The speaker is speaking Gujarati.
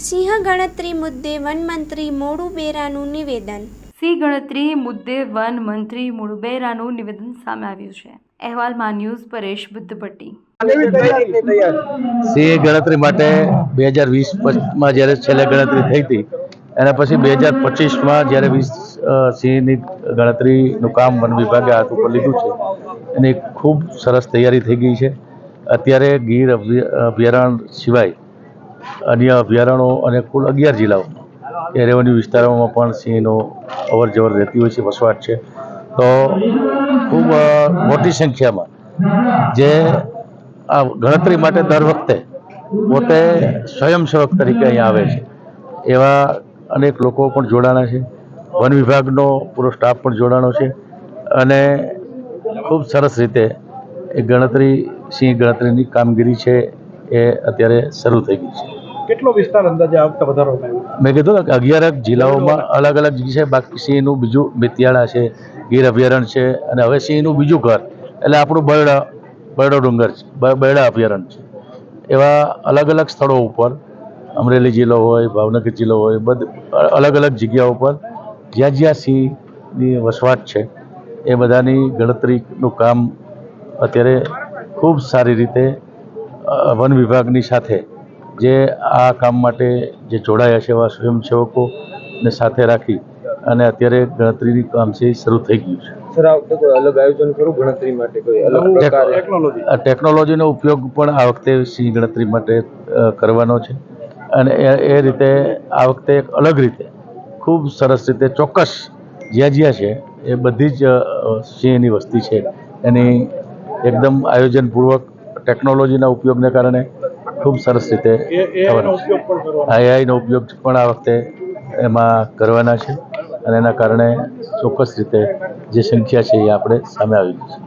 સિંહ ગણતરી મુદ્દે વનમંત્રી મોડુ બેરાનું નિવેદન. સિંહ ગણતરી મુદ્દે વન મંત્રી મુળબેરાનું નિવેદન સામે આવ્યું છે. અહેવાલમાં ન્યૂઝ પરેશ બુદ્ધભટ્ટી. સિંહ ગણતરી માટે બે હજાર વીસમાં જ્યારે છેલ્લે ગણતરી થઈ હતી એના પછી બે હજાર પચીસમાં જ્યારે વીસ સિંહની ગણતરીનું કામ વન વિભાગે હાથ ઉપર લીધું છે એની ખૂબ સરસ તૈયારી થઈ ગઈ છે. અત્યારે ગીર અભય- અભયારણ્ય સિવાય અન્ય અભયારણ્યો અને કુલ અગિયાર જિલ્લાઓમાં એ રેવન્યુ વિસ્તારોમાં પણ સિંહનો અવર જવર રહેતી હોય છે, વસવાટ છે. તો ખૂબ મોટી સંખ્યામાં જે આ ગણતરી માટે દર વખતે પોતે સ્વયંસેવક તરીકે અહીંયા આવે છે. એવા અનેક લોકો પણ જોડાણા છે. વન વિભાગનો પૂરો સ્ટાફ પણ જોડાણો છે અને ખૂબ સરસ રીતે એ ગણતરી સિંહ ગણતરીની કામગીરી છે એ અત્યારે શરૂ થઈ ગઈ છે. કેટલો વિસ્તાર અંદાજે આ વખતે મેં કીધું કે અગિયારક જિલ્લાઓમાં અલગ અલગ છે, બાકી સિંહનું બીજું મિતિયાળા છે, ગીર અભયારણ્ય છે અને હવે સિંહનું બીજું ઘર, એટલે આપણું બરડા, બરડો ડુંગર છે બરડા અભયારણ્ય છે. એવા અલગ અલગ સ્થળો ઉપર, અમરેલી જિલ્લો હોય, ભાવનગર જિલ્લો હોય, બધ, અલગ અલગ જગ્યાઓ પર જ્યાં જ્યાં સિંહની વસવાટ છે, એ બધાની ગણતરીનું કામ અત્યારે ખૂબ સારી રીતે વન વિભાગની સાથે જે આ કામ માટે જે જોડાયા છે એવા સ્વયંસેવકોને સાથે રાખી અને અત્યારે ગણતરીની કામ છે એ શરૂ થઈ ગયું છે. સર આ વખતે કોઈ અલગ આયોજન ખરું? ગણતરી માટે કોઈ અલગ પ્રકારે? ટેકનોલોજી. આ ટેકનોલોજીનો ઉપયોગ પણ આ વખતે સિંહ ગણતરી માટે કરવાનો છે. અને એ એ રીતે આ વખતે એક અલગ રીતે ખૂબ સરસ રીતે ચોક્કસ જ્યાં જ્યાં છે એ બધી જ સિંહની વસ્તી છે. એની એકદમ આયોજનપૂર્વક ટેકનોલોજીના ઉપયોગને કારણે ખૂબ સરસ રીતે આઈઆઈનો ઉપયોગ પણ આ વખતે એમાં કરવાના છે અને એના કારણે ચોક્કસ રીતે જે સંખ્યા છે એ આપણે સામે આવી છે